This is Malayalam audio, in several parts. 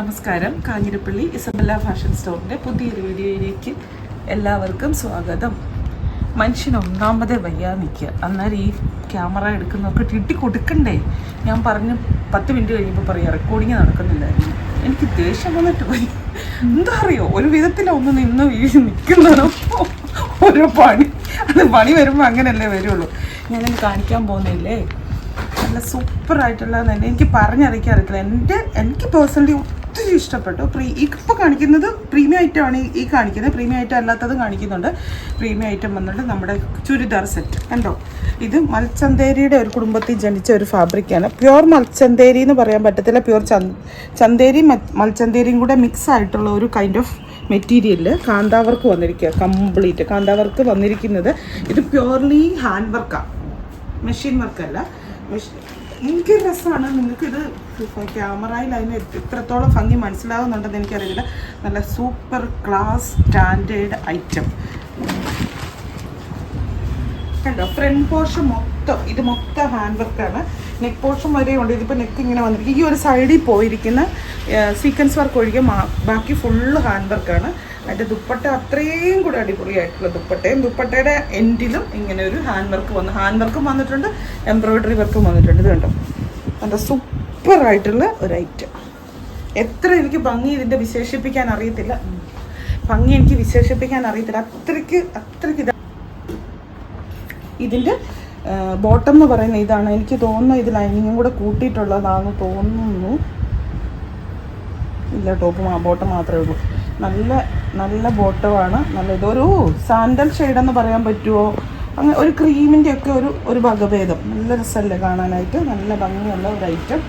നമസ്കാരം. കാഞ്ഞിരപ്പള്ളി ഇസബല്ല ഫാഷൻ സ്റ്റോറിന്റെ പുതിയൊരു വീഡിയോയിലേക്ക് എല്ലാവർക്കും സ്വാഗതം. മനുഷ്യന് ഒന്നാമതേ വയ്യാ നിൽക്കുക. അന്നേരം ഈ ക്യാമറ എടുക്കുന്നതൊക്കെ ഇട്ടി കൊടുക്കണ്ടേ? ഞാൻ പറഞ്ഞ് പത്ത് മിനിറ്റ് കഴിയുമ്പോൾ പറയാം റെക്കോർഡിങ് നടക്കുന്നില്ലായിരുന്നു. എനിക്ക് ദേഷ്യം വന്നിട്ട് പോയി. എന്താ അറിയോ? ഒരു വിധത്തിലൊന്ന് നിന്ന് വീഴ് നിൽക്കുന്നതോ. ഓരോ പണി. അത് പണി വരുമ്പോൾ അങ്ങനെയല്ലേ വരുള്ളൂ. ഞാനത് കാണിക്കാൻ പോകുന്നില്ലേ നല്ല സൂപ്പറായിട്ടുള്ളതെന്ന് തന്നെ എനിക്ക് പറഞ്ഞറിയിക്കാൻ അറിയത്തില്ല. എന്റെ എനിക്ക് പേഴ്സണലി ഒത്തിരി ഇഷ്ടപ്പെട്ടു. പ്രീ ഇപ്പോൾ കാണിക്കുന്നത് പ്രീമിയം ഐറ്റം ആണ് ഈ- കാണിക്കുന്നത്. പ്രീമിയം ഐറ്റം അല്ലാത്തതും കാണിക്കുന്നുണ്ട്. പ്രീമിയം ഐറ്റം വന്നിട്ട് നമ്മുടെ ചുരിദാർ സെറ്റ്. കണ്ടോ? ഇത് മൽച്ചന്തേരിയുടെ ഒരു കുടുംബത്തിൽ ജനിച്ച ഒരു ഫാബ്രിക്കാണ് പ്യുവർ മൽച്ചന്തേരി എന്ന് പറയാൻ പറ്റത്തില്ല. പ്യുവർ ചന്തേരി മൽച്ചന്തേരിയും കൂടെ മിക്സ് ആയിട്ടുള്ള ഒരു കൈൻഡ് ഓഫ് മെറ്റീരിയൽ കാന്താവർക്ക് വന്നിരിക്കുക കംപ്ലീറ്റ് കാന്താവർക്ക് വന്നിരിക്കുന്നത്. ഇത് പ്യുവർലി ഹാൻഡ് വർക്കാണ് മെഷീൻ വർക്കല്ല എനിക്ക് രസമാണ്. നിങ്ങൾക്ക് ഇത് ക്യാമറയിൽ അതിന് എത്രത്തോളം ഭംഗി മനസ്സിലാവുന്നുണ്ടെന്ന് എനിക്കറിയില്ല. നല്ല സൂപ്പർ ക്ലാസ് സ്റ്റാൻഡേർഡ് ഐറ്റം. കണ്ടോ? ഫ്രണ്ട് പോർഷൻ മൊത്തം ഇത് മൊത്തം ഹാൻഡ് വർക്കാണ് നെക്ക് പോർഷൻ വരെ ഉണ്ട്. ഇതിപ്പോൾ നെക്ക് ഇങ്ങനെ വന്നിരിക്കും ഈ ഒരു സൈഡിൽ പോയിരിക്കുന്ന സീക്വൻസ് വർക്ക് ഒഴികെ ബാക്കി ഫുള്ള് ഹാൻഡ് വർക്കാണ് അതിന്റെ ദുപ്പട്ട അത്രയും കൂടെ അടിപൊളിയായിട്ടുള്ള ദുപ്പട്ടയും ദുപ്പട്ടയുടെ എൻഡിലും ഇങ്ങനെ ഒരു ഹാൻഡ് വർക്ക് വന്നു. ഹാൻഡ് വർക്കും വന്നിട്ടുണ്ട് എംബ്രോയിഡറി വർക്കും വന്നിട്ടുണ്ട്. ഇത് കണ്ടോ? നല്ല സൂപ്പർ ആയിട്ടുള്ള ഒരു ഐറ്റം. എത്ര എനിക്ക് ഭംഗി ഇതിന്റെ വിശേഷിപ്പിക്കാൻ അറിയത്തില്ല. ഭംഗി എനിക്ക് വിശേഷിപ്പിക്കാൻ അറിയത്തില്ല. അത്രയ്ക്ക് അത്രയ്ക്ക് ഇത് ഇതിന്റെ ബോട്ടം എന്ന് പറയുന്ന ഇതാണ്. എനിക്ക് തോന്നുന്നു ഇത് ലൈനിങ്ങും കൂടെ കൂട്ടിയിട്ടുള്ളതാണെന്ന് തോന്നുന്നു. ഇല്ല ടോപ്പ് ബോട്ടം മാത്രമേ ഉള്ളൂ. നല്ല നല്ല ബോട്ടമാണ്. നല്ല ഇതൊരു സാൻഡൽ ഷെയ്ഡെന്ന് പറയാൻ പറ്റുമോ അങ്ങനെ ഒരു ക്രീമിന്റെ ഒക്കെ ഒരു ഒരു വകഭേദം. നല്ല രസമല്ലേ കാണാനായിട്ട്. നല്ല ഭംഗിയുള്ള ഒരു ഐറ്റം.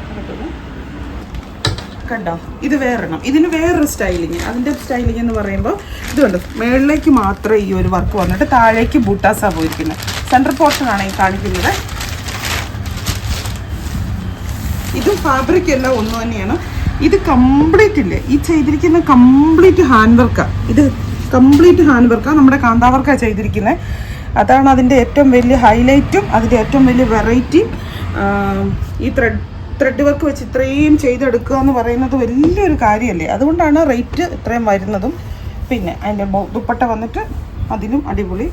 കണ്ടോ? ഇത് വേറെണ്ണം. ഇതിന് വേറൊരു സ്റ്റൈലിങ്. അതിന്റെ സ്റ്റൈലിങ് എന്ന് പറയുമ്പോൾ ഇതുണ്ട് മേളിലേക്ക് മാത്രമേ ഈ ഒരു വർക്ക് വന്നിട്ട് താഴേക്ക് ബൂട്ടാസാണ് പോയിരിക്കുന്നത്. സെൻട്രൽ പോർഷനാണ് ഈ കാണിക്കുന്നത്. ഇതും ഫാബ്രിക് എല്ലാം ഒന്ന് തന്നെയാണ്. ഇത് കംപ്ലീറ്റ് ഇല്ലേ? ഈ ചെയ്തിരിക്കുന്ന കംപ്ലീറ്റ് ഹാൻഡ് വർക്കാണ് ഇത് കംപ്ലീറ്റ് ഹാൻഡ് വർക്കാണ് നമ്മുടെ കാന്താവർക്കാണ് ചെയ്തിരിക്കുന്നത് അതാണ് അതിന്റെ ഏറ്റവും വലിയ ഹൈലൈറ്റും അതിന്റെ ഏറ്റവും വലിയ വെറൈറ്റിയും ഈ ത്രെഡ് ത്രെഡ് വർക്ക് വെച്ച് ഇത്രയും ചെയ്തെടുക്കുക എന്ന് പറയുന്നത് വലിയൊരു കാര്യമല്ലേ? അതുകൊണ്ടാണ് റേറ്റ് ഇത്രയും വരുന്നതും. പിന്നെ അതിന്റെ ദുപ്പട്ട വന്നിട്ട് അതിനും അടിപൊളി.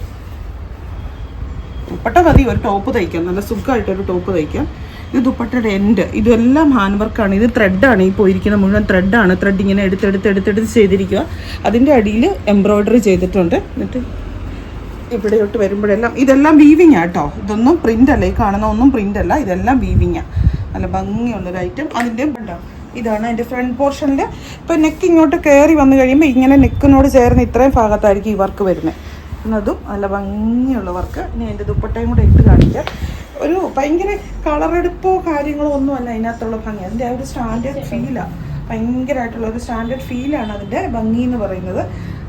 ദുപ്പട്ട മതി ഒരു ടോപ്പ് തയ്ക്കാം. നല്ല സുഖമായിട്ടൊരു ടോപ്പ് തയ്ക്കാം. ഇത് ദുപ്പട്ടയുടെ എൻഡ് ഇതെല്ലാം ഹാൻഡ് വർക്കാണ് ഇത് ത്രെഡാണ് ഈ പോയിരിക്കുന്ന മുഴുവൻ ത്രെഡാണ് ത്രെഡ് ഇങ്ങനെ എടുത്തെടുത്ത് എടുത്തെടുത്ത് ചെയ്തിരിക്കുക അതിന്റെ അടിയിൽ എംബ്രോയിഡറി ചെയ്തിട്ടുണ്ട്. എന്നിട്ട് ഇവിടെയോട്ട് വരുമ്പോഴെല്ലാം ഇതെല്ലാം വീവിങ് ആട്ടോ ഇതൊന്നും പ്രിന്റ് അല്ല. ഈ കാണുന്ന ഒന്നും പ്രിന്റ് അല്ല. ഇതെല്ലാം വീവിങ് നല്ല ഭംഗിയുള്ളൊരു ഐറ്റം അതിന്റെ ഇതാണ് അതിന്റെ ഫ്രണ്ട് പോർഷനിൽ ഇപ്പോൾ നെക്ക് ഇങ്ങോട്ട് കയറി വന്നു കഴിയുമ്പോൾ ഇങ്ങനെ നെക്കിനോട് ചേർന്ന് ഇത്രയും ഭാഗത്തായിരിക്കും ഈ വർക്ക് വരുന്നത് എന്നതും നല്ല ഭംഗിയുള്ള വർക്ക് ഇനി അതിന്റെ ദുപ്പട്ടയും കൂടെ ഇട്ട് കാണിക്കാം. ഒരു ഭയങ്കര കളറെടുപ്പോ കാര്യങ്ങളോ ഒന്നുമല്ല അതിനകത്തുള്ള ഭംഗി. അതിന്റെ ആ ഒരു സ്റ്റാൻഡേർഡ് ഫീലാ ഭയങ്കരമായിട്ടുള്ള ഒരു സ്റ്റാൻഡേർഡ് ഫീലാണ് അതിന്റെ ഭംഗി എന്ന് പറയുന്നത്.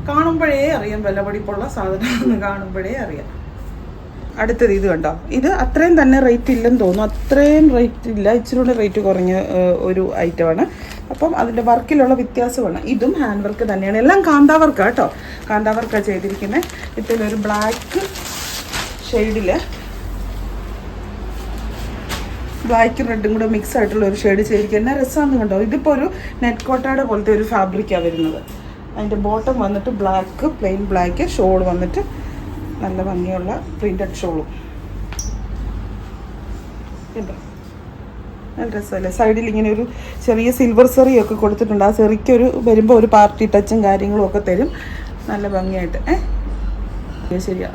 കാണുമ്പോഴേ അറിയാം വിലപിടിപ്പുള്ള സാധനമാണെന്ന് കാണുമ്പോഴേ അറിയാം. അടുത്തത് ഇത് കണ്ടോ? ഇത് അത്രയും തന്നെ റേറ്റ് ഇല്ലെന്ന് തോന്നുന്നു. അത്രയും റേറ്റ് ഇല്ല. ഇച്ചിരി കൂടെ റേറ്റ് കുറഞ്ഞ ഒരു ഒരു ഐറ്റമാണ് അപ്പം അതിന്റെ വർക്കിലുള്ള വ്യത്യാസമാണ്. ഇതും ഹാൻഡ് വർക്ക് തന്നെയാണ്. എല്ലാം കാന്താ വർക്കാണ് കേട്ടോ. കാന്താ വർക്കാണ് ചെയ്തിരിക്കുന്നത് ഒരു ബ്ലാക്ക് ഷെയ്ഡിൽ ബ്ലാക്കും റെഡും കൂടെ മിക്സ് ആയിട്ടുള്ള ഒരു ഷെയ്ഡ് ചെയ്തിരിക്കുക എന്നാ രസമാണെന്ന് കണ്ടോ? ഇതിപ്പോൾ ഒരു നെറ്റ് കോട്ടയുടെ പോലത്തെ ഒരു ഫാബ്രിക്കാണ് വരുന്നത്. അതിന്റെ ബോട്ടം വന്നിട്ട് ബ്ലാക്ക് പ്ലെയിൻ ബ്ലാക്ക് ഷോൾ വന്നിട്ട് നല്ല ഭംഗിയുള്ള പ്രിന്റഡ് ഷോളും കണ്ടോ നല്ല രസമല്ലേ? സൈഡിൽ ഇങ്ങനെ ഒരു ചെറിയ സിൽവർ സെറിയൊക്കെ കൊടുത്തിട്ടുണ്ട്. ആ സെറിക്ക് ഒരു വരുമ്പോൾ ഒരു പാർട്ടി ടച്ചും കാര്യങ്ങളും ഒക്കെ തരും. നല്ല ഭംഗിയായിട്ട്. ഏ? ശരിയാ.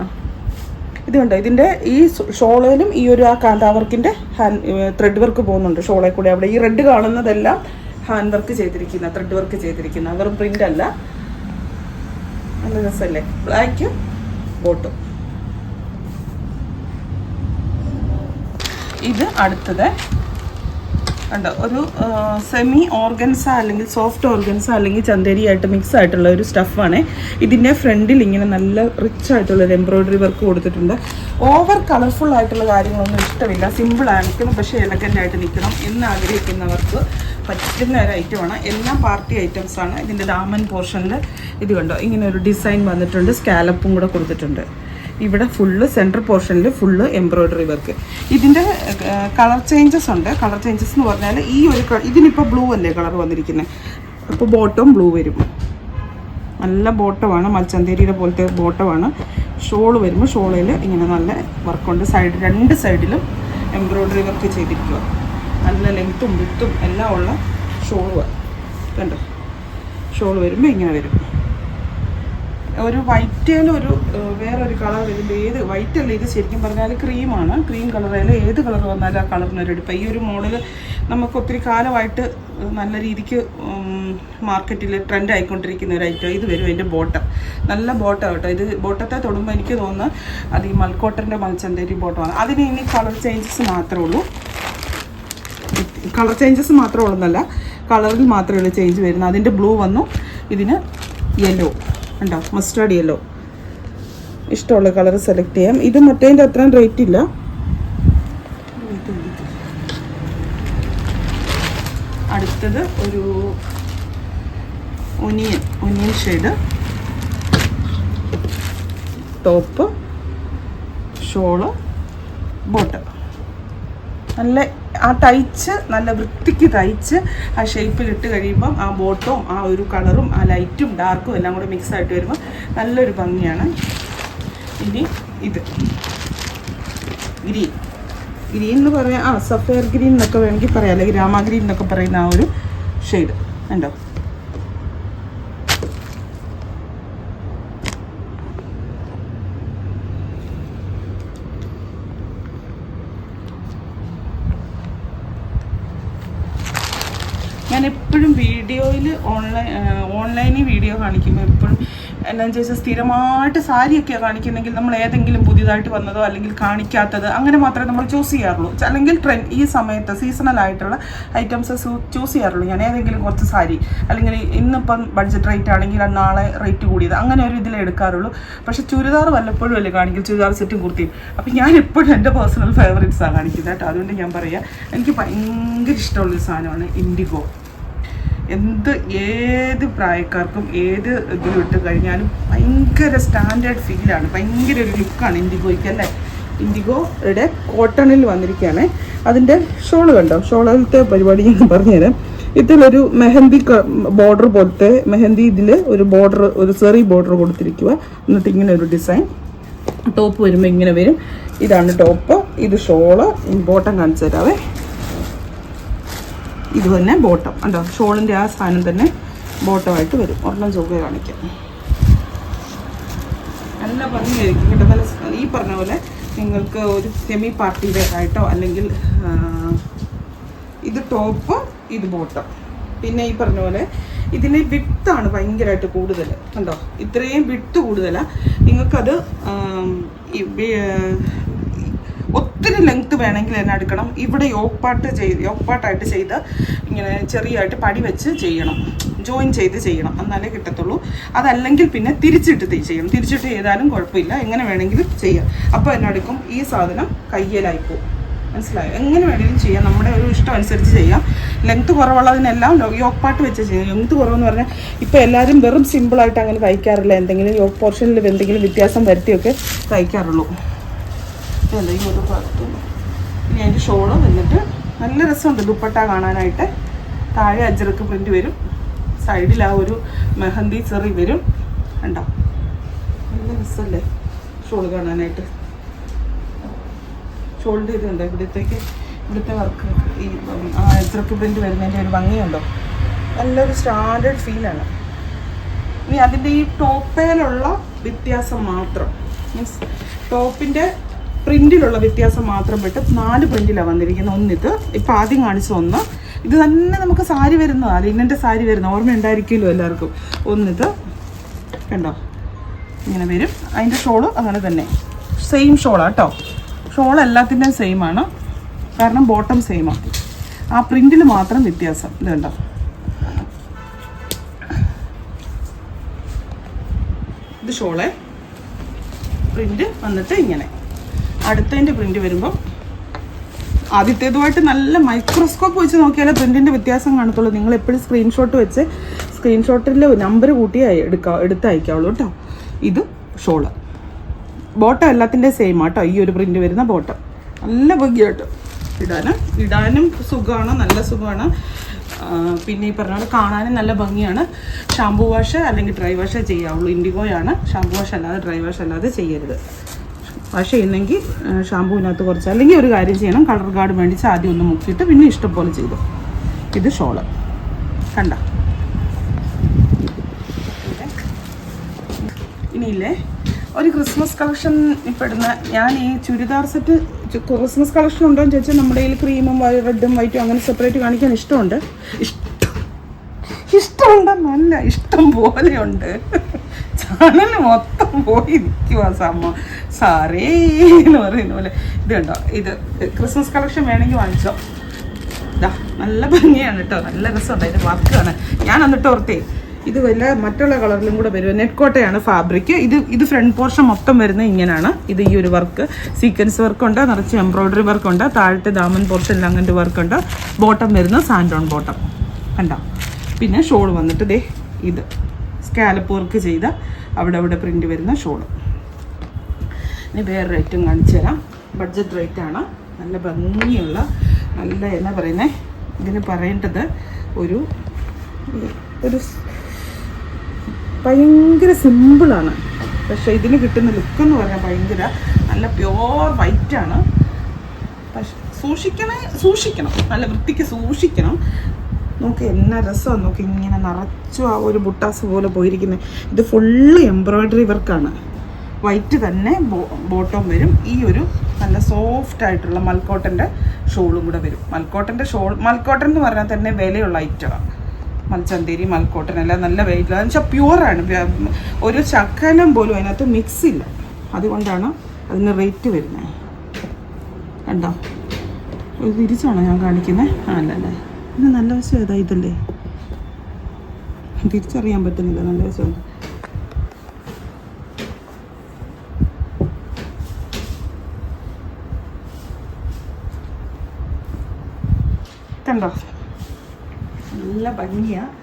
ആ. ഇത് കണ്ടോ ഇതിന്റെ ഈ ഷോളയിലും ഈ ഒരു ആ കാന്താ വർക്കിന്റെ ഹാൻഡ് ത്രെഡ് വർക്ക് പോകുന്നുണ്ട് ഷോളെ കൂടെ. അവിടെ ഈ റെഡ് കാണുന്നതെല്ലാം ഹാൻഡ് വർക്ക് ചെയ്തിരിക്കുന്ന ത്രെഡ് വർക്ക് ചെയ്തിരിക്കുന്ന. അവർ പ്രിന്റ് അല്ല. നല്ല രസമല്ലേ ബ്ലാക്കും ബോട്ടും ഇത് അടുത്തത് കണ്ടോ? ഒരു സെമി ഓർഗൻസ അല്ലെങ്കിൽ സോഫ്റ്റ് ഓർഗൻസ അല്ലെങ്കിൽ ചന്തേരി ആയിട്ട് മിക്സ് ആയിട്ടുള്ള ഒരു സ്റ്റഫാണ് ഇതിന്റെ ഫ്രണ്ടിൽ ഇങ്ങനെ നല്ല റിച്ച് ആയിട്ടുള്ള ഒരു എംബ്രോയിഡറി വർക്ക് കൊടുത്തിട്ടുണ്ട്. ഓവർ കളർഫുൾ ആയിട്ടുള്ള കാര്യങ്ങളൊന്നും ഇഷ്ടമില്ല. സിമ്പിൾ ആയിരിക്കണം പക്ഷേ എലഗന്റ് ആയിട്ട് നിൽക്കണം എന്ന് ആഗ്രഹിക്കുന്നവർക്ക് പറ്റുന്ന ഒരു ഐറ്റമാണ് എല്ലാം പാർട്ടി ഐറ്റംസാണ് ഇതിന്റെ ദാമൻ പോർഷനിൽ ഇത് കണ്ടോ? ഇങ്ങനെ ഒരു ഡിസൈൻ വന്നിട്ടുണ്ട്. സ്കാലപ്പും കൂടെ കൊടുത്തിട്ടുണ്ട്. ഇവിടെ ഫുള്ള് സെന്റർ പോർഷനിൽ ഫുള്ള് എംബ്രോയ്ഡറി വർക്ക് ഇതിന്റെ കളർ ചേഞ്ചസ് ഉണ്ട്. കളർ ചേഞ്ചസ് എന്ന് പറഞ്ഞാൽ ഈ ഒരു ഇതിനിപ്പോൾ ബ്ലൂ അല്ലേ കളർ വന്നിരിക്കുന്നത് അപ്പോൾ ബോട്ടം ബ്ലൂ വരും. നല്ല ബോട്ടമാണ് മൽച്ചന്തേരിയുടെ പോലത്തെ ബോട്ടമാണ് ഷോൾ വരുമ്പോൾ ഷോളിൽ ഇങ്ങനെ നല്ല വർക്കുണ്ട് സൈഡ് രണ്ട് സൈഡിലും എംബ്രോയ്ഡറി വർക്ക് ചെയ്തിരിക്കുക നല്ല ലെങ്ത്തും വിത്തും എല്ലാം ഉള്ള ഷോൾ കണ്ടോ? ഷോൾ വരുമ്പോൾ ഇങ്ങനെ വരും. ഒരു വൈറ്റേന്റെ ഒരു വേറെ വേറൊരു കളർ വരുമ്പോൾ ഏത് വൈറ്റ് അല്ല ഇത് ശരിക്കും പറഞ്ഞാൽ ക്രീമാണ് ക്രീം കളറിൽ ഏത് കളർ വന്നാലും ആ കളറിനൊരു എടുപ്പം ഈ ഒരു മോഡൽ നമുക്ക് ഒത്തിരി കാലമായിട്ട് നല്ല രീതിക്ക് മാർക്കറ്റിൽ ട്രെൻഡ് ആയിക്കൊണ്ടിരിക്കുന്ന ഒരു ഐറ്റം ഇത് വരും അതിന്റെ ബോട്ടം നല്ല ബോട്ടം കേട്ടോ. ഇത് ബോട്ടത്തെ തൊടുമ്പോൾ എനിക്ക് തോന്നുന്നു അത് ഈ മൽക്കോട്ടന്റെ മൽച്ചന്തേരി ബോട്ടമാണ് അതിന് ഇനി കളർ ചേഞ്ചസ് മാത്രമേ ഉള്ളൂ. കളർ ചേഞ്ചസ് മാത്രമേ ഉള്ളൂ എന്നല്ല കളറിൽ മാത്രമേ ഉള്ളൂ ചേഞ്ച് വരുന്നത്. അതിന്റെ ബ്ലൂ വന്നു. ഇതിന് യെല്ലോ ഉണ്ടോ മസ്റ്റാർഡ് യെല്ലോ ഇഷ്ടമുള്ള കളർ സെലക്ട് ചെയ്യാം. ഇത് മറ്റേതിന്റെ അത്രയും റേറ്റ് ഇല്ല. അടുത്തത് ഒരു onion onion shade top shawl boat നല്ല ആ തയ്ച്ച് നല്ല വൃത്തിക്ക് തയ്ച്ച് ആ ഷേപ്പിൽ ഇട്ട് കഴിയുമ്പം ആ ബോട്ടോ ആ ഒരു കളറും ആ ലൈറ്റും ഡാർക്കും എല്ലാം കൂടെ മിക്സ് ആയിട്ട് വരുമ്പോൾ നല്ലൊരു ഭംഗിയാണ്. ഇനി ഇത്. ഗ്രീൻ ഗ്രീൻ എന്ന് പറയാം ആ സഫയർ ഗ്രീൻ എന്നൊക്കെ വേണമെങ്കിൽ പറയാം അല്ലെങ്കിൽ രാമ ഗ്രീൻ എന്നൊക്കെ പറയുന്ന ആ ഒരു ഷെയ്ഡ് ഉണ്ടോ ഞാൻ എപ്പോഴും വീഡിയോയിൽ ഓൺലൈൻ ഓൺലൈനിൽ വീഡിയോ കാണിക്കുമ്പോൾ എപ്പോഴും എന്താണെന്ന് ചോദിച്ചാൽ സ്ഥിരമായിട്ട് സാരിയൊക്കെ കാണിക്കുന്നെങ്കിൽ നമ്മൾ ഏതെങ്കിലും പുതിയതായിട്ട് വന്നതോ അല്ലെങ്കിൽ കാണിക്കാത്തത് അങ്ങനെ മാത്രമേ നമ്മൾ ചൂസ് ചെയ്യാറുള്ളൂ. അല്ലെങ്കിൽ ട്രെൻഡ് ഈ സമയത്ത് സീസണൽ ആയിട്ടുള്ള ഐറ്റംസ് ചൂസ് ചെയ്യാറുള്ളൂ. ഞാൻ ഏതെങ്കിലും കുറച്ച് സാരി അല്ലെങ്കിൽ ഇന്നിപ്പം ബഡ്ജറ്റ് റേറ്റ് ആണെങ്കിൽ നാളെ റേറ്റ് കൂടിയത് അങ്ങനെ ഒരു ഇതിലേ എടുക്കാറുള്ളൂ. പക്ഷെ ചുരിദാർ വല്ലപ്പോഴും അല്ലേ കാണിക്കും ചുരിദാർ സെറ്റും കുർത്തിയും. അപ്പം ഞാൻ എപ്പോഴും എന്റെ പേഴ്സണൽ ഫേവറേറ്റ്സാണ് കാണിക്കുന്നത് കേട്ടോ. അതുകൊണ്ട് ഞാൻ പറയാം എനിക്ക് ഭയങ്കര ഇഷ്ടമുള്ളൊരു സാധനമാണ് ഇൻഡിഗോ എന്ത് ഏത് പ്രായക്കാർക്കും ഏത് ഇതിലും ഇട്ട് കഴിഞ്ഞാലും ഭയങ്കര സ്റ്റാൻഡേർഡ് ഫീലാണ്. ഭയങ്കര ഒരു ലുക്കാണ് ഇൻഡിഗോയ്ക്ക് അല്ലേ? ഇൻഡിഗോയുടെ കോട്ടണിൽ വന്നിരിക്കുകയാണ്. അതിന്റെ ഷോൾ കണ്ടോ? ഷോളത്തെ പരിപാടി ഞാൻ പറഞ്ഞുതരാം. ഇതിലൊരു മെഹന്തി ബോർഡർ പോലത്തെ മെഹന്തി ഇതിൽ ഒരു ബോർഡർ ഒരു സെറി ബോർഡർ കൊടുത്തിരിക്കുക എന്നിട്ട് ഇങ്ങനെ ഒരു ഡിസൈൻ. ടോപ്പ് വരുമ്പോൾ ഇങ്ങനെ വരും. ഇതാണ് ടോപ്പ്. ഇത് ഷോൾ. ബോട്ടം കാണിച്ചു തരാവേ. ഇത് തന്നെ ബോട്ടം ഉണ്ടോ ഷോളിന്റെ ആ സാധനം തന്നെ ബോട്ടമായിട്ട് വരും. ഒരെണ്ണം ചുവ കാണിക്കാം. നല്ല ഭംഗിയായിരിക്കും കേട്ടോ. നല്ല ഈ പറഞ്ഞ പോലെ നിങ്ങൾക്ക് ഒരു സെമി പാർട്ടി ആയിട്ടോ അല്ലെങ്കിൽ ഇത് ടോപ്പ് ഇത് ബോട്ടം പിന്നെ ഈ പറഞ്ഞ പോലെ ഇതിന് വിട്ടാണ് ഭയങ്കരമായിട്ട് കൂടുതൽ കണ്ടോ? ഇത്രയും വിട്ട് കൂടുതലാണ് നിങ്ങൾക്കത് ഒത്തിരി ലെങ്ത് വേണമെങ്കിൽ തന്നെ എടുക്കണം ഇവിടെ യോപ്പാട്ട് ചെയ്ത് യോപ്പാട്ടായിട്ട് ചെയ്ത് ഇങ്ങനെ ചെറിയായിട്ട് പടി വെച്ച് ചെയ്യണം. ജോയിൻ ചെയ്ത് ചെയ്യണം. എന്നാലേ കിട്ടത്തുള്ളൂ. അതല്ലെങ്കിൽ പിന്നെ തിരിച്ചിട്ട് ചെയ്യണം. തിരിച്ചിട്ട് ചെയ്താലും കുഴപ്പമില്ല. എങ്ങനെ വേണമെങ്കിലും ചെയ്യാം. അപ്പോൾ എന്നെടുക്കും ഈ സാധനം കയ്യലായി പോകും മനസ്സിലായോ? എങ്ങനെ വേണമെങ്കിലും ചെയ്യാം. നമ്മുടെ ഒരു ഇഷ്ടം അനുസരിച്ച് ചെയ്യാം. ലെങ്ത് കുറവുള്ളതിനെല്ലാം യോക്ക് വെച്ച് ചെയ്യാം ലെങ്ത് കുറവെന്ന് പറഞ്ഞാൽ ഇപ്പോൾ എല്ലാവരും വെറും സിമ്പിളായിട്ട് അങ്ങനെ തയ്ക്കാറില്ല. എന്തെങ്കിലും യോക് പോർഷനിൽ എന്തെങ്കിലും വ്യത്യാസം വരുത്തിയൊക്കെ തയ്ക്കാറുള്ളൂ. ഇതല്ല ഈ ഒരു ഭാഗത്ത് ഇനി അതിന്റെ ഷോൾ വന്നിട്ട് നല്ല രസമുണ്ട് ദുപ്പട്ട കാണാനായിട്ട്. താഴെ അജ്രക്ക് പ്രിന്റ് വരും. സൈഡിൽ ആ ഒരു മെഹന്തി ചെറി വരും. കണ്ടോ? നല്ല രസമല്ലേ ഷോൾ കാണാനായിട്ട്. ഷോൾഡ് ചെയ്തുണ്ടോ ഇവിടത്തേക്ക് ഇവിടുത്തെ വർക്ക് ഈ ആ അജ്രക്ക് പ്രിന്റ് വരുന്നതിന്റെ ഒരു ഭംഗിയുണ്ടോ? നല്ലൊരു സ്റ്റാൻഡേർഡ് ഫീലാണ് ഇനി അതിന്റെ ഈ ടോപ്പേലുള്ള വ്യത്യാസം മാത്രം. മീൻസ് ടോപ്പിന്റെ പ്രിന്റിലുള്ള വ്യത്യാസം മാത്രം വിട്ട് നാല് പ്രിന്റിലാണ് വന്നിരിക്കുന്നത് ഒന്നിത് ഇപ്പം ആദ്യം കാണിച്ച ഒന്ന്. ഇത് തന്നെ നമുക്ക് സാരി വരുന്നതാണ് ലിന്നന്റെ സാരി വരുന്ന. ഓർമ്മ ഉണ്ടായിരിക്കുമല്ലോ എല്ലാവർക്കും. ഒന്നിത് കണ്ടോ? ഇങ്ങനെ വരും. അതിന്റെ ഷോൾ അങ്ങനെ തന്നെ. സെയിം ഷോളാണ് കേട്ടോ. ഷോൾ എല്ലാത്തിന്റെയും സെയിം ആണ്. കാരണം ബോട്ടം ആണ് ആ പ്രിന്റിൽ മാത്രം വ്യത്യാസം. ഇത് കണ്ടോ? ഇത് ഷോളെ. പ്രിന്റ് വന്നിട്ട് ഇങ്ങനെ. അടുത്തതിന്റെ പ്രിന്റ് വരുമ്പോൾ ആദ്യത്തേതുമായിട്ട് നല്ല മൈക്രോസ്കോപ്പ് വെച്ച് നോക്കിയാലേ പ്രിന്റിന്റെ വ്യത്യാസം കാണത്തുള്ളൂ. നിങ്ങൾ എപ്പോഴും സ്ക്രീൻഷോട്ട് വെച്ച് സ്ക്രീൻഷോട്ടിൽ നമ്പർ കൂട്ടി എടുക്ക എടുത്ത് അയക്കാവുള്ളൂ കേട്ടോ. ഇത് ഷോൾ. ബോട്ടം എല്ലാത്തിന്റെ സെയിം ആട്ടോ. ഈ ഒരു പ്രിന്റ് വരുന്ന ബോട്ടം നല്ല ഭംഗിയായിട്ട് ഇടാനും. ഇടാനും സുഖമാണ് നല്ല സുഖമാണ്. പിന്നെ ഈ പറഞ്ഞ പോലെ കാണാനും നല്ല ഭംഗിയാണ്. ഷാംപൂ വാഷ് അല്ലെങ്കിൽ ഡ്രൈ വാഷേ ചെയ്യാവുള്ളൂ. ഇൻഡിഗോയാണ് ഷാംപൂ വാഷ് അല്ലാതെ ഡ്രൈ വാഷ് അല്ലാതെ ചെയ്യരുത്. വാഷ് ചെയ്യുന്നെങ്കിൽ ഷാമ്പൂവിനകത്ത് കുറച്ച് അല്ലെങ്കിൽ ഒരു കാര്യം ചെയ്യണം കളർ കാർഡ് മേടിച്ച് ആദ്യം ഒന്ന് മുക്കിയിട്ട് പിന്നെ ഇഷ്ടം പോലെ ചെയ്തു. ഇത് ഷോൾ. കണ്ട? ഇനിയില്ലേ? ഒരു ക്രിസ്മസ് കളക്ഷൻ ഇപ്പെടുന്ന ഞാൻ ഈ ചുരിദാർ സെറ്റ് ക്രിസ്മസ് കളക്ഷൻ ഉണ്ടോ എന്ന് ചോദിച്ചാൽ നമ്മുടെ കയ്യിൽ ക്രീമും റെഡും വൈറ്റും അങ്ങനെ സെപ്പറേറ്റ് കാണിക്കാൻ ഇഷ്ടമുണ്ട്. ഇഷ്ടം. ഇഷ്ടമുണ്ടെന്നല്ല ഇഷ്ടം പോലെയുണ്ട്. ചാനൽ മൊത്തം പോയി നിൽക്കുക സമ്മ സാറേ എന്ന് പറയുന്ന പോലെ. ഇത് കണ്ടോ? ഇത് ക്രിസ്മസ് കളക്ഷൻ വേണമെങ്കിൽ വാങ്ങിച്ചോ. ഇതാ നല്ല ഭംഗിയാണ് കേട്ടോ. നല്ല രസമുണ്ട്. അതിന്റെ വർക്കാണ് ഞാൻ എന്നിട്ട് ഓർത്തേ ഇത് വല്ല മറ്റുള്ള കളറിലും കൂടെ വരുമോ നെറ്റ് കോട്ടയാണ് ഫാബ്രിക് ഇത് ഇത് ഫ്രണ്ട് പോർഷൻ മൊത്തം വരുന്നത് ഇങ്ങനെയാണ് ഇത് ഈ ഒരു വർക്ക് സീക്വൻസ് വർക്കുണ്ട് നിറച്ച് എംബ്രോയ്ഡറി വർക്കുണ്ട് താഴത്തെ ദാമൻ പോർഷനിൽ അങ്ങനത്തെ വർക്കുണ്ട് ബോട്ടം വരുന്നത് സാൻഡോൺ ബോട്ടം കണ്ടോ? പിന്നെ ഷോൾ വന്നിട്ട് ദേ ഇത്. സ്കാലപ്പ് വർക്ക് ചെയ്ത അവിടെ അവിടെ പ്രിന്റ് വരുന്ന ഷോൾ ഇനി വേറെ റേറ്റും കാണിച്ചു തരാം. ബഡ്ജറ്റ് റേറ്റ് ആണ്. നല്ല ഭംഗിയുള്ള നല്ല എന്നാ പറയുന്നത് ഇതിന് പറയേണ്ടത് ഒരു ഒരു ഭയങ്കര സിമ്പിളാണ് പക്ഷെ ഇതിന് കിട്ടുന്ന ലുക്ക് എന്ന് പറഞ്ഞാൽ ഭയങ്കര നല്ല പ്യോർ വൈറ്റാണ് പക്ഷെ സൂക്ഷിക്കണേ സൂക്ഷിക്കണം. നല്ല വൃത്തിക്ക് സൂക്ഷിക്കണം. നോക്ക് എന്നാ രസമാണ് നോക്ക് ഇങ്ങനെ നിറച്ചു ആ ഒരു ബുട്ടാസ് പോലെ പോയിരിക്കുന്നത് ഇത് ഫുള്ള് എംബ്രോയിഡറി വർക്കാണ് വൈറ്റ് തന്നെ ബോട്ടം വരും. ഈ ഒരു നല്ല സോഫ്റ്റ് ആയിട്ടുള്ള മൽക്കോട്ടന്റെ ഷോളും കൂടെ വരും. മൽക്കോട്ടന്റെ ഷോൾ മൽക്കോട്ടൻ എന്ന് പറഞ്ഞാൽ തന്നെ വിലയുള്ള ഐറ്റമാണ് മൽച്ചന്തേരി മൽക്കോട്ടൻ എല്ലാം നല്ല വെയിറ്റ് എന്ന് വെച്ചാൽ പ്യുവറാണ് ഒരു ചക്കനം പോലും അതിനകത്ത് മിക്സ് ഇല്ല. അതുകൊണ്ടാണ് അതിന് റേറ്റ് വരുന്നത് കണ്ടോ? ഇത് തിരിച്ചാണോ ഞാൻ കാണിക്കുന്നത് ആ അല്ല അല്ലേ. ഇത് നല്ല വശം ഏതാ ഇതല്ലേ? തിരിച്ചറിയാൻ പറ്റുന്നില്ല നല്ല വശം കണ്ടോ? നല്ല ഭംഗിയാ. ആഹ്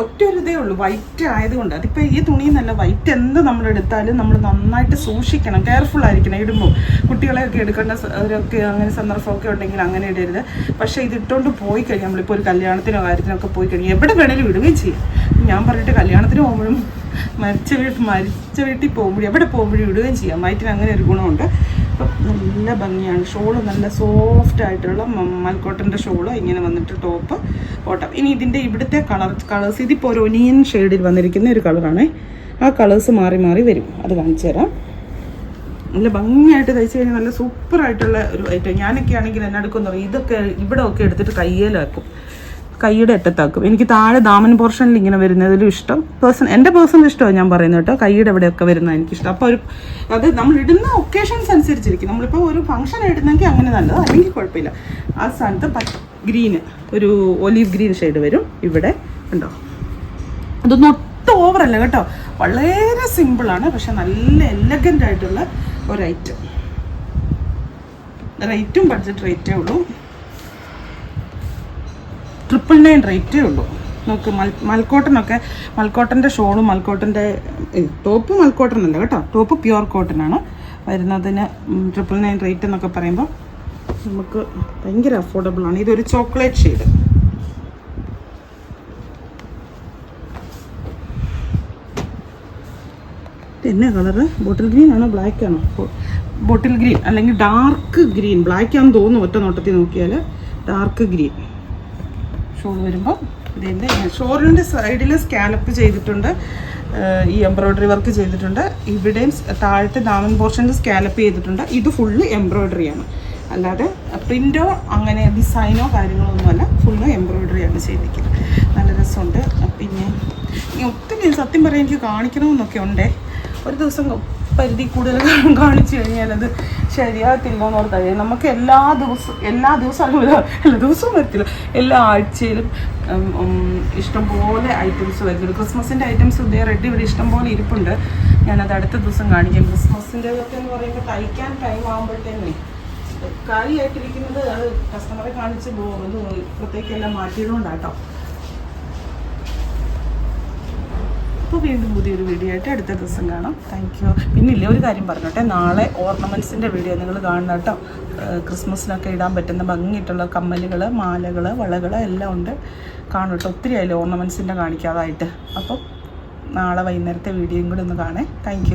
ഒറ്റ ഒരു ഇതേ ഉള്ളൂ. വൈറ്റ് ആയതുകൊണ്ട്. അതിപ്പോൾ ഈ തുണി നല്ല വൈറ്റ് എന്ത് നമ്മൾ എടുത്താലും നമ്മൾ നന്നായിട്ട് സൂക്ഷിക്കണം. കെയർഫുൾ ആയിരിക്കണം. ഇടുമ്പോൾ കുട്ടികളെയൊക്കെ എടുക്കേണ്ട അവരൊക്കെ അങ്ങനെ സന്ദർഭമൊക്കെ ഉണ്ടെങ്കിൽ അങ്ങനെ ഇടരുത്. പക്ഷേ ഇത് ഇട്ടുകൊണ്ട് പോയി കഴിഞ്ഞാൽ നമ്മളിപ്പോൾ ഒരു കല്യാണത്തിനോ കാര്യത്തിനൊക്കെ പോയി കഴിഞ്ഞാൽ എവിടെ വേണേലും ഇടുകയും ചെയ്യാം. ഞാൻ പറഞ്ഞിട്ട് കല്യാണത്തിന് പോകുമ്പോഴും മരിച്ച വീട്ടിൽ മരിച്ച വീട്ടിൽ പോകുമ്പോഴും എവിടെ പോകുമ്പോഴും ഇടുകയും ചെയ്യാം. വൈറ്റിന് അങ്ങനെ ഒരു ഗുണമുണ്ട്. നല്ല ഭംഗിയാണ്. ഷോൾ നല്ല സോഫ്റ്റ് ആയിട്ടുള്ള മൽക്കോട്ടന്റെ ഷോൾ ഇങ്ങനെ വന്നിട്ട് ടോപ്പ് ബോട്ടം ഇനി ഇതിന്റെ ഇവിടുത്തെ കളർ കളേഴ്സ് ഇതിപ്പോൾ ഒരു ഒനിയൻ ഷെയ്ഡിൽ വന്നിരിക്കുന്ന ഒരു കളറാണ് ആ കളേഴ്സ് മാറി മാറി വരും. അത് കാണിച്ചു തരാം. നല്ല ഭംഗിയായിട്ട് തയ്ച്ചു കഴിഞ്ഞാൽ നല്ല സൂപ്പറായിട്ടുള്ള ഒരു ഐറ്റം ഞാനൊക്കെ ആണെങ്കിൽ എന്നെ പറയും ഇതൊക്കെ ഇവിടെ ഒക്കെ എടുത്തിട്ട് കയ്യേലാക്കും. കൈയുടെ അറ്റത്താക്കും. എനിക്ക് താഴെ ദാമൻ പോർഷനിൽ ഇങ്ങനെ വരുന്നതിലും ഇഷ്ടം. പേഴ്സൺ എന്റെ പേഴ്സണൽ ഇഷ്ടമാണ് ഞാൻ പറയുന്നത് കേട്ടോ. കൈയുടെ എവിടെയൊക്കെ വരുന്നത് എനിക്കിഷ്ടം അപ്പോൾ ഒരു അത് നമ്മൾ ഇടുന്ന ഒക്കേഷൻസ് അനുസരിച്ചിരിക്കും. നമ്മളിപ്പോൾ ഒരു ഫംഗ്ഷൻ ഇടുന്നെങ്കിൽ അങ്ങനെ നല്ലത്. അല്ലെങ്കിൽ കുഴപ്പമില്ല. ആ സ്ഥാനത്ത് ഗ്രീന് ഒരു ഒലീവ് ഗ്രീൻ ഷെയ്ഡ് വരും. ഇവിടെ ഉണ്ടോ അതൊന്നും ഒട്ടും ഓവറല്ല കേട്ടോ. വളരെ സിമ്പിളാണ് പക്ഷെ നല്ല എലഗന്റ് ആയിട്ടുള്ള ഒരു ഐറ്റം റേറ്റും ബഡ്ജറ്റ് റേറ്റേ ഉള്ളൂ. ട്രിപ്പിൾ നയൻ റേറ്റേ ഉള്ളൂ. നോക്ക് മൽ മൽക്കോട്ടനൊക്കെ മൽക്കോട്ടന്റെ ഷോളും മൽക്കോട്ടന്റെ ടോപ്പ് മൽക്കോട്ടൻ അല്ല കേട്ടോ. ടോപ്പ് പ്യുവർ കോട്ടൺ ആണ്. വരുന്നതിന് ട്രിപ്പിൾ നയൻ റേറ്റ് എന്നൊക്കെ പറയുമ്പോൾ നമുക്ക് ഭയങ്കര അഫോർഡബിൾ ആണ്. ഇതൊരു ചോക്ലേറ്റ് ഷെയ്ഡ്. എന്നാ കളറ്? ബോട്ടിൽ ഗ്രീൻ ആണോ ബ്ലാക്ക് ആണോ? Bottle green. അല്ലെങ്കിൽ ഡാർക്ക് ഗ്രീൻ. ബ്ലാക്ക് ആണെന്ന് തോന്നുന്നു ഒറ്റ നോട്ടത്തിൽ നോക്കിയാൽ ഡാർക്ക് ഗ്രീൻ. ഷോൾ വരുമ്പോൾ ഇതിന്റെ ഷോളിന്റെ സൈഡിൽ സ്കാനപ്പ് ചെയ്തിട്ടുണ്ട് ഈ എംബ്രോയ്ഡറി വർക്ക് ചെയ്തിട്ടുണ്ട്. ഇവിടെയും താഴത്തെ ദാമൻ പോർഷനിൽ സ്കാലപ്പ് ചെയ്തിട്ടുണ്ട്. ഇത് ഫുള്ള് എംബ്രോയ്ഡറിയാണ്. അല്ലാതെ പ്രിന്റോ അങ്ങനെ ഡിസൈനോ കാര്യങ്ങളൊന്നുമല്ല ഫുള്ള് എംബ്രോയ്ഡറിയാണ് ചെയ്തിരിക്കുന്നത്. നല്ല രസമുണ്ട്. പിന്നെ ഒത്തിരി സത്യം പറയാൻ എനിക്ക് കാണിക്കണമെന്നൊക്കെ ഉണ്ടേ. ഒരു ദിവസം പരിധി കൂടുതൽ കാണിച്ചു കഴിഞ്ഞാൽ അത് ശരിയാകത്തില്ല എന്ന് ഓർത്താൽ നമുക്ക് എല്ലാ ദിവസവും എല്ലാ ദിവസങ്ങളും എല്ലാ ദിവസവും വരത്തില്ല. എല്ലാ ആഴ്ചയിലും ഇഷ്ടംപോലെ ഐറ്റംസ് വരുന്നുണ്ട്. ക്രിസ്മസിന്റെ ഐറ്റംസ് ഇതേ റെഡി ഇവിടെ ഇഷ്ടംപോലെ ഇരിപ്പുണ്ട്. ഞാനത് അടുത്ത ദിവസം കാണിക്കാം. ക്രിസ്മസിന്റെ ഒക്കെ എന്ന് പറയുമ്പോൾ തയ്ക്കാൻ ടൈം ആകുമ്പോഴത്തേനെ കാര്യമായിട്ടിരിക്കുന്നത് അത് കസ്റ്റമറെ കാണിച്ച് പോകും ഇത് മാറ്റിയതുകൊണ്ടാട്ടോ. അപ്പോൾ വീണ്ടും പുതിയൊരു വീഡിയോ ആയിട്ട് അടുത്ത ദിവസം കാണാം. താങ്ക് യു പിന്നെ ഒരു കാര്യം പറഞ്ഞോട്ടെ. നാളെ ഓർണമെന്റ്സിന്റെ വീഡിയോ നിങ്ങൾ കാണണം കേട്ടോ. ക്രിസ്മസിനൊക്കെ ഇടാൻ പറ്റുന്ന ഭംഗിയിട്ടുള്ള കമ്മലുകൾ മാലകൾ വളകൾ എല്ലാം ഉണ്ട്. കാണും കേട്ടോ. ഒത്തിരി ആയില്ലേ ഓർണമെന്റ്സിന്റെ കാണിക്കാതായിട്ട്. അപ്പം നാളെ വൈകുന്നേരത്തെ വീഡിയോയും കൂടെ ഒന്ന് കാണേ. താങ്ക്